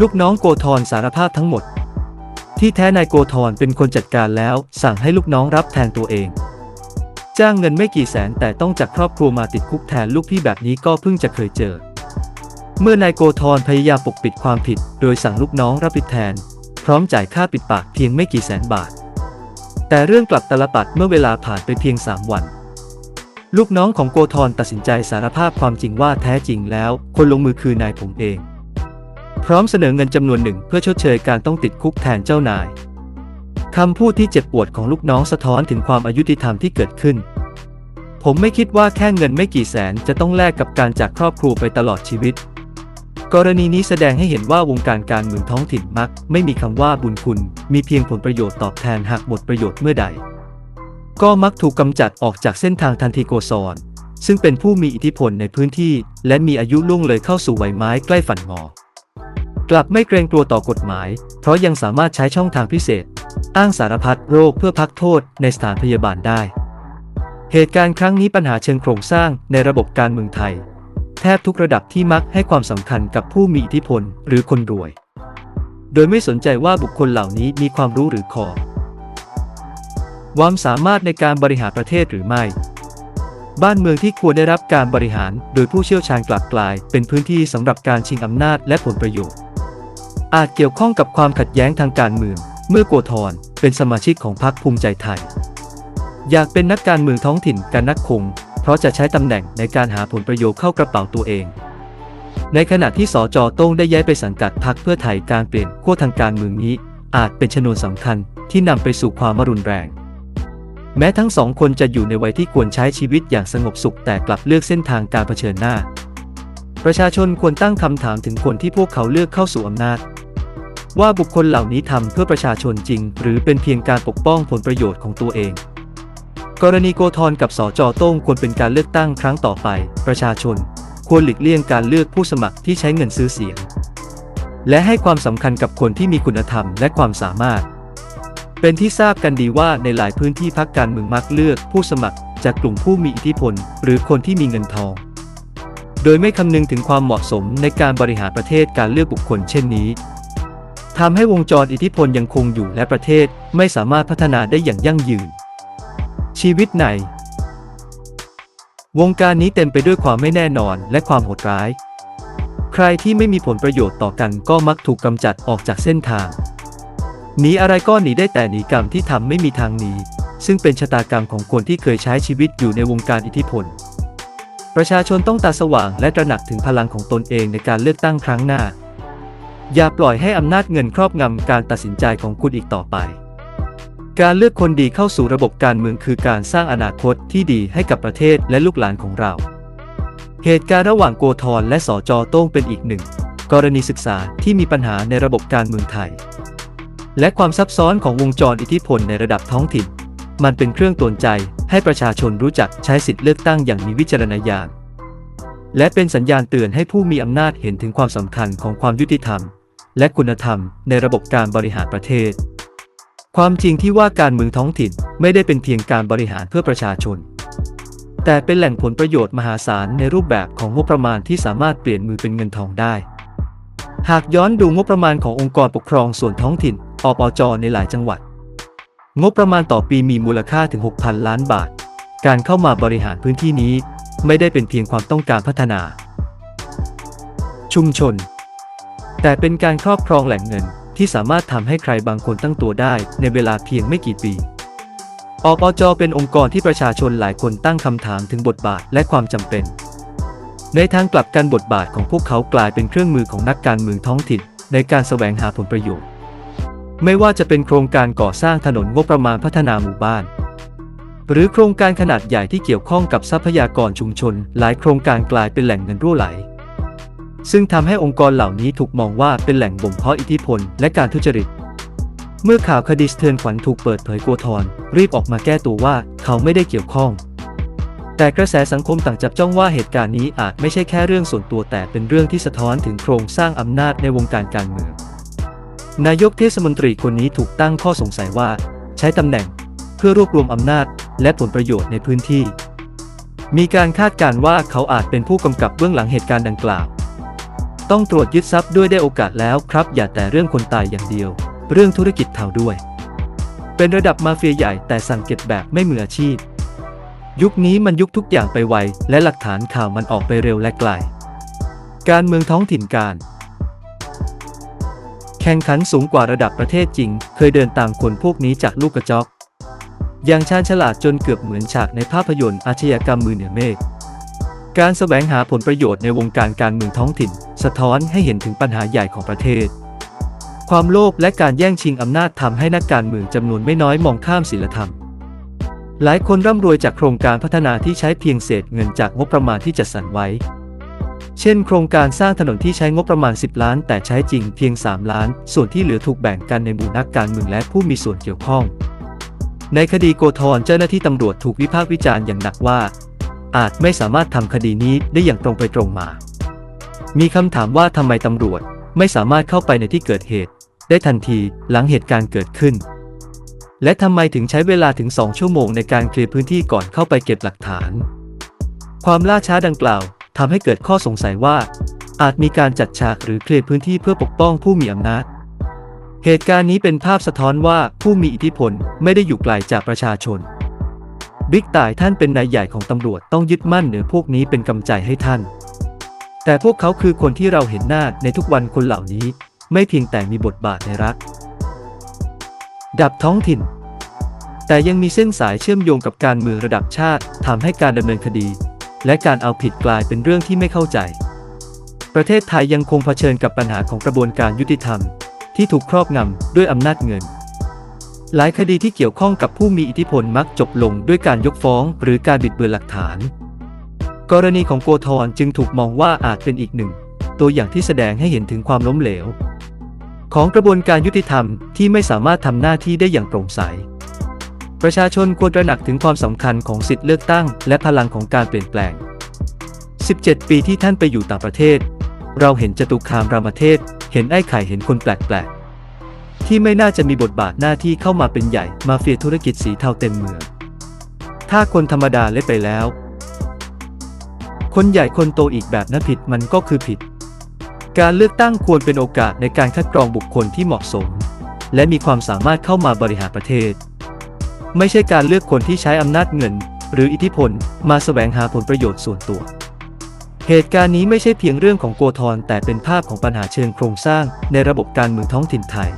ลูกน้องโกธรสารภาพทั้งหมด ที่แท้นายโกธรเป็นคนจัดการแล้ว สั่งให้ลูกน้องรับแทนตัวเอง จ้างเงินไม่กี่แสนแต่ต้องจากครอบครัวมาติดคุกแทนลูกพี่แบบนี้ก็เพิ่งจะเคยเจอ เมื่อนายโกธรพยายามปกปิดความผิด โดยสั่งลูกน้องรับผิดแทน พร้อมจ่ายค่าปิดปากเพียงไม่กี่แสนบาท แต่เรื่องกลับตลปัดเมื่อเวลาผ่านไปเพียง3วันลูกน้องของโกธรตัดสินใจสารภาพความจริงว่าแท้จริงแล้ว คนลงมือคือนายผมเอง พร้อมเสนอเงินจำนวนหนึ่งเพื่อชดเชยการต้องติดคุกแทนเจ้านายคำพูดที่เจ็บปวดของลูกน้องสะท้อนถึงความอายุติธรรมที่เกิดขึ้น ผมไม่คิดว่าแค่เงินไม่กี่แสนจะต้องแลกกับการจากครอบครัวไปตลอดชีวิต กรณีนี้แสดงให้เห็นว่าวงการการเมืองท้องถิ่นมัก ไม่มีคำว่าบุญคุณ มีเพียงผลประโยชน์ตอบแทนหากหมดประโยชน์เมื่อใด ก็มักถูกกำจัดออกจากเส้นทางทันทีโกซอนซึ่งเป็นผู้มีอิทธิพลในพื้นที่ และมีอายุล่วงเลยเข้าสู่วัยไม้ใกล้ฝันงอ กลับไม่เกรงกลัวต่อกฎหมาย เพราะยังสามารถใช้ช่องทางพิเศษ อ้างสารพัดโรคเพื่อพักโทษในสถานพยาบาลได้ เหตุการณ์ครั้งนี้ปัญหาเชิงโครงสร้างในระบบการเมืองไทย แทบทุกระดับที่มักให้ความสำคัญกับผู้มีอิทธิพลหรือคนรวย โดยไม่สนใจว่าบุคคลเหล่านี้มีความรู้หรือขอความสามารถในการบริหารประเทศหรือไม่ บ้านเมืองที่ควรได้รับการบริหาร โดยผู้เชี่ยวชาญกลับกลาย เป็นพื้นที่สำหรับการชิงอำนาจและผลประโยชน์ อาจเกี่ยวข้องกับความขัดแย้งทางการเมือง เมื่อโกธรเป็นสมาชิกของพรรคภูมิใจไทย อยากเป็นนักการเมืองท้องถิ่นการนักคง เพราะจะใช้ตำแหน่งในการหาผลประโยชน์เข้ากระเป๋าตัวเอง ในขณะที่สจโต้งได้ย้ายไปสังกัดพรรคเพื่อไทยการเปลี่ยนขั้วทางการเมืองนี้ อาจเป็นชนวนสำคัญที่นำไปสู่ความรุนแรง แม้ทั้งสองคนจะอยู่ในวัยที่ควรใช้ชีวิตอย่างสงบสุขแต่กลับเลือกเส้นทางการเผชิญหน้า ประชาชนควรตั้งคำถามถึงคนที่พวกเขาเลือกเข้าสู่อำนาจ ว่าบุคคลเหล่านี้ทำเพื่อประชาชนจริง หรือเป็นเพียงการปกป้องผลประโยชน์ของตัวเอง กรณีโกธรกับสจโต้งควรเป็นการเลือกตั้งครั้งต่อไป ประชาชน ควรหลีกเลี่ยงการเลือกผู้สมัครที่ใช้เงินซื้อเสียง และให้ความสำคัญกับคนที่มีคุณธรรมและความสามารถ เป็นที่ทราบกันดีว่าในหลายพื้นที่พักการเมืองมักเลือกผู้สมัคร จากกลุ่มผู้มีอิทธิพล หรือคนที่มีเงินทองโดยไม่คำนึงถึงความเหมาะสมในการบริหารประเทศการเลือกบุคคลเช่นนี้ ทำให้วงจรอิทธิพลยังคงอยู่และประเทศไม่สามารถพัฒนาได้อย่างยั่งยืน ชีวิตในวงการนี้เต็มไปด้วยความไม่แน่นอนและความโหดร้าย ใครที่ไม่มีผลประโยชน์ต่อกันก็มักถูกกำจัดออกจากเส้นทาง หนีอะไรก็หนีได้แต่หนีกรรมที่ทำไม่มีทางหนีซึ่งเป็นชะตากรรมของคนที่เคยใช้ชีวิตอยู่ในวงการอิทธิพล ประชาชนต้องตาสว่างและตระหนักถึงพลังของตนเองในการเลือกตั้งครั้งหน้า อย่าปล่อยให้อำนาจเงินครอบงำการตัดสินใจของคุณอีกต่อไป การเลือกคนดีเข้าสู่ระบบการเมืองคือการสร้างอนาคตที่ดีให้กับประเทศและลูกหลานของเรา เหตุการณ์ระหว่างโกธรและสอจอโต้งเป็นอีกหนึ่ง กรณีศึกษาที่มีปัญหาในระบบการเมืองไทย และความซับซ้อนของวงจรอิทธิพลในระดับท้องถิ่น มันเป็นเครื่องตนใจให้ประชาชนรู้จักใช้สิทธิเลือกตั้งอย่างมีวิจารณญาณและเป็นสัญญาณเตือนให้ผู้มีอำนาจเห็นถึงความสำคัญของความยุติธรรม และคุณธรรมในระบบการบริหารประเทศ ความจริงที่ว่าการเมืองท้องถิ่นไม่ได้เป็นเพียงการบริหารเพื่อประชาชน แต่เป็นแหล่งผลประโยชน์มหาศาลในรูปแบบของงบประมาณที่สามารถเปลี่ยนมือเป็นเงินทองได้ หากย้อนดูงบประมาณขององค์กรปกครองส่วนท้องถิ่นอปจในหลายจังหวัด งบประมาณต่อปีมีมูลค่าถึง 6,000 ล้านบาท การเข้ามาบริหารพื้นที่นี้ ไม่ได้เป็นเพียงความต้องการพัฒนา ชุมชน แต่เป็นการครอบครองแหล่งเงินที่สามารถทำให้ใครบางคนตั้งตัวได้ในเวลาเพียงไม่กี่ปีอปจเป็นองค์กรที่ประชาชนหลายคนตั้งคำถามถึงบทบาทและความจำเป็น ในทางกลับกันบทบาทของพวกเขากลายเป็นเครื่องมือของนักการเมืองท้องถิ่น ในการแสวงหาผลประโยชน์ ไม่ว่าจะเป็นโครงการก่อสร้างถนนงบประมาณพัฒนาหมู่บ้าน หรือโครงการขนาดใหญ่ที่เกี่ยวข้องกับทรัพยากรชุมชน หลายโครงการกลายเป็นแหล่งเงินรั่วไหล ซึ่งทำให้องค์กรเหล่านี้ถูกมองว่าเป็นแหล่งบ่มเพาะอิทธิพลและการทุจริต เมื่อข่าวคดีสเทือนขวัญถูกเปิดเผยโกธรรีบออกมาแก้ตัวว่าเขาไม่ได้เกี่ยวข้อง แต่กระแสสังคมต่างจับจ้องว่าเหตุการณ์นี้อาจไม่ใช่แค่เรื่องส่วนตัวแต่เป็นเรื่องที่สะท้อนถึงโครงสร้างอำนาจในวงการการเมือง นายกเทศมนตรีคนนี้ถูกตั้งข้อสงสัยว่า ใช้ตำแหน่งเพื่อรวบรวมอำนาจ และผลประโยชน์ในพื้นที่ มีการคาดการณ์ว่าเขาอาจเป็นผู้กำกับเบื้องหลังเหตุการณ์ดังกล่าว ต้องตรวจยึดทรัพย์ด้วยได้โอกาสแล้วครับ อย่าแต่เรื่องคนตายอย่างเดียว เรื่องธุรกิจเทาด้วย เป็นระดับมาเฟียใหญ่แต่สั่งเก็บแบบไม่มืออาชีพ ยุคนี้มันยุคทุกอย่างไปไว และหลักฐานข่าวมันออกไปเร็วและไกล การเมืองท้องถิ่นการ แข่งขันสูงกว่าระดับประเทศจริง เคยเดินตามคนพวกนี้จากลูกกระจอกอย่างชาญฉลาดจนเกือบเหมือนฉากในภาพยนตร์อาชญากรรมมือเหนือเมฆ การแสวงหาผลประโยชน์ในวงการการเมืองท้องถิ่น สะท้อนให้เห็นถึงปัญหาใหญ่ของประเทศ ความโลภและการแย่งชิงอำนาจทำให้นักการเมืองจำนวนไม่น้อยมองข้ามศีลธรรม หลายคนร่ำรวยจากโครงการพัฒนาที่ใช้เพียงเศษเงินจากงบประมาณที่จัดสรรไว้ เช่น โครงการสร้างถนนที่ใช้งบประมาณ 10 ล้าน แต่ใช้จริงเพียง 3 ล้าน ส่วนที่เหลือถูกแบ่งกันในหมู่นักการเมืองและผู้มีส่วนเกี่ยวข้องในคดีโกธรเจ้าหน้าที่ตำรวจถูกวิพากษ์วิจารณ์อย่างหนักว่า อาจไม่สามารถทำคดีนี้ได้อย่างตรงไปตรงมา มีคำถามว่าทำไมตำรวจไม่สามารถเข้าไปในที่เกิดเหตุ ได้ทันทีหลังเหตุการณ์เกิดขึ้น และทำไมถึงใช้เวลาถึง 2 ชั่วโมงในการเคลียร์พื้นที่ก่อนเข้าไปเก็บหลักฐาน ความล่าช้าดังกล่าวทำให้เกิดข้อสงสัยว่า อาจมีการจัดฉากหรือเคลียร์พื้นที่เพื่อปกป้องผู้มีอำนาจเหตุการณ์นี้เป็นภาพสะท้อนว่าผู้มีอิทธิพลไม่ได้อยู่ไกลจากประชาชน บิ๊กต่ายท่านเป็นนายใหญ่ของตำรวจต้องยึดมั่นเหนือพวกนี้เป็นกำใจให้ท่าน แต่พวกเขาคือคนที่เราเห็นหน้าในทุกวันคนเหล่านี้ ไม่เพียงแต่มีบทบาทในรัฐดับท้องถิ่น แต่ยังมีเส้นสายเชื่อมโยงกับการเมืองระดับชาติทำให้การดำเนินคดี และการเอาผิดกลายเป็นเรื่องที่ไม่เข้าใจ ประเทศไทยยังคงเผชิญกับปัญหาของกระบวนการยุติธรรม ที่ถูกครอบงำด้วยอำนาจเงิน หลายคดีที่เกี่ยวข้องกับผู้มีอิทธิพลมักจบลงด้วยการยกฟ้อง หรือการบิดเบือนหลักฐาน กรณีของโกธรจึงถูกมองว่าอาจเป็นอีกหนึ่ง ตัวอย่างที่แสดงให้เห็นถึงความล้มเหลว ของกระบวนการยุติธรรมที่ไม่สามารถทำหน้าที่ได้อย่างโปร่งใส ประชาชนควรตระหนักถึงความสำคัญของสิทธิเลือกตั้ง และพลังของการเปลี่ยนแปลง 17 ปีที่ท่านไปอยู่ต่างประเทศ เราเห็นจตุคามรามเทศเห็นไอ้ไข่เห็นคนแปลกๆ ที่ไม่น่าจะมีบทบาทหน้าที่เข้ามาเป็นใหญ่มาเฟียธุรกิจสีเทาเต็มเมืองถ้าคนธรรมดาเละไปแล้ว คนใหญ่คนโตอีกแบบนั้นผิดมันก็คือผิด การเลือกตั้งควรเป็นโอกาสในการคัดกรองบุคคลที่เหมาะสม และมีความสามารถเข้ามาบริหารประเทศ ไม่ใช่การเลือกคนที่ใช้อำนาจเงิน หรืออิทธิพลมาแสวงหาผลประโยชน์ส่วนตัว เหตุการณ์นี้ไม่ใช่เพียงเรื่องของโกธรแต่เป็นภาพของปัญหาเชิงโครงสร้างในระบบการเมืองท้องถิ่นไทย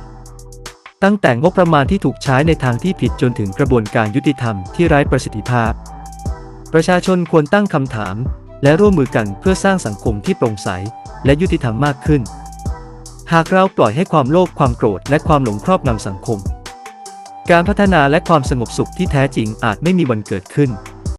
ตั้งแต่งบประมาณที่ถูกใช้ในทางที่ผิดจนถึงกระบวนการยุติธรรมที่ไร้ประสิทธิภาพ ประชาชนควรตั้งคำถาม และร่วมมือกันเพื่อสร้างสังคมที่โปร่งใส และยุติธรรมมากขึ้น หากเราปล่อยให้ความโลภความโกรธและความหลงครอบงำสังคม การพัฒนาและความสงบสุขที่แท้จริงอาจไม่มีวันเกิดขึ้น